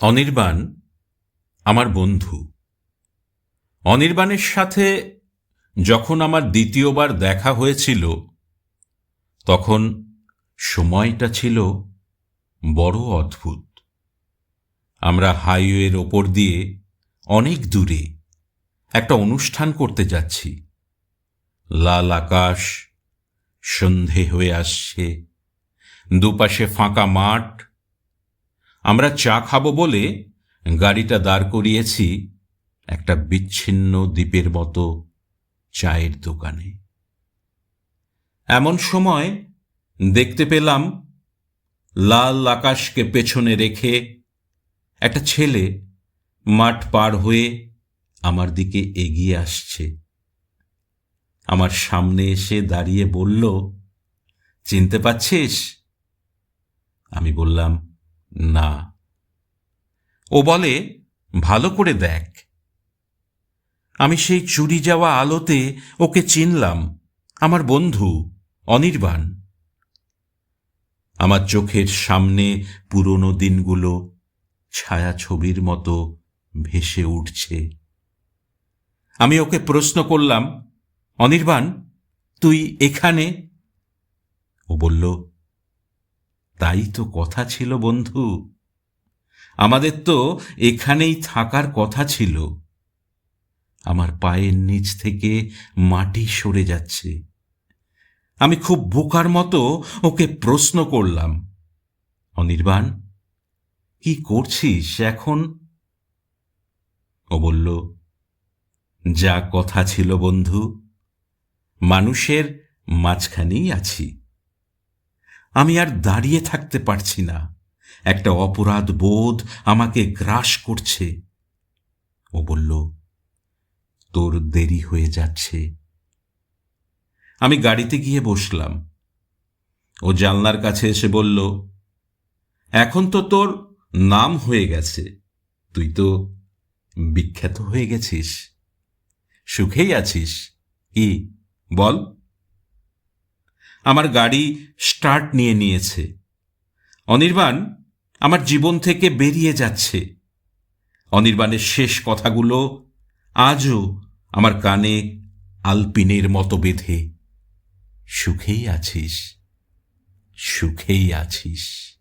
অনির্বাণ আমার বন্ধু। অনির্বাণের সাথে যখন আমার দ্বিতীয়বার দেখা হয়েছিল, তখন সময়টা ছিল বড় অদ্ভুত। আমরা হাইওয়ের ওপর দিয়ে অনেক দূরে একটা অনুষ্ঠান করতে যাচ্ছি। লাল আকাশ, সন্ধে হয়ে আসছে, দুপাশে ফাঁকা মাঠ আমরা চা খাব বলে গাড়িটা দাঁড় করিয়েছি একটা বিচ্ছিন্ন দ্বীপের মতো চায়ের দোকানে। এমন সময় দেখতে পেলাম লাল আকাশকে পেছনে রেখে একটা ছেলে মাঠ পার হয়ে আমার দিকে এগিয়ে আসছে। আমার সামনে এসে দাঁড়িয়ে বলল, চিনতে পাচ্ছিস আমি বললাম না। ও বলে, ভালো করে দেখ। আমি সেই চুরি যাওয়া আলোতে ওকে চিনলাম, আমার বন্ধু অনির্বাণ। আমার চোখের সামনে পুরনো দিনগুলো ছায়াছবির মতো ভেসে উঠছে। আমি ওকে প্রশ্ন করলাম, অনির্বাণ, তুই এখানে? ও বলল তাই তো কথা ছিল বন্ধু। আমাদের তো এখানেই থাকার কথা ছিল। আমার পায়ের নিচ থেকে মাটি সরে যাচ্ছে। আমি খুব বোকার মতো ওকে প্রশ্ন করলাম, অনির্বাণ, কি করছিস এখন? ও বলল, যা কথা ছিল বন্ধু, মানুষের মাঝখানেই আছি। আমি আর দাঁড়িয়ে থাকতে পারছি না। একটা অপরাধ বোধ আমাকে গ্রাস করছে। ও বলল, তোর দেরি হয়ে যাচ্ছে। আমি গাড়িতে গিয়ে বসলাম। ও জানলার কাছে এসে বলল, এখন তো তোর নাম হয়ে গেছে। তুই তো বিখ্যাত হয়ে গেছিস। সুখেই আছিস। কি? বল। আমার গাড়ি স্টার্ট নিয়ে নিয়েছে। অনির্বাণ আমার জীবন থেকে বেরিয়ে যাচ্ছে। অনির্বাণের শেষ কথাগুলো আজও আমার কানে আলপিনের মতো বেঁধে। সুখেই আছিস সুখেই আছিস।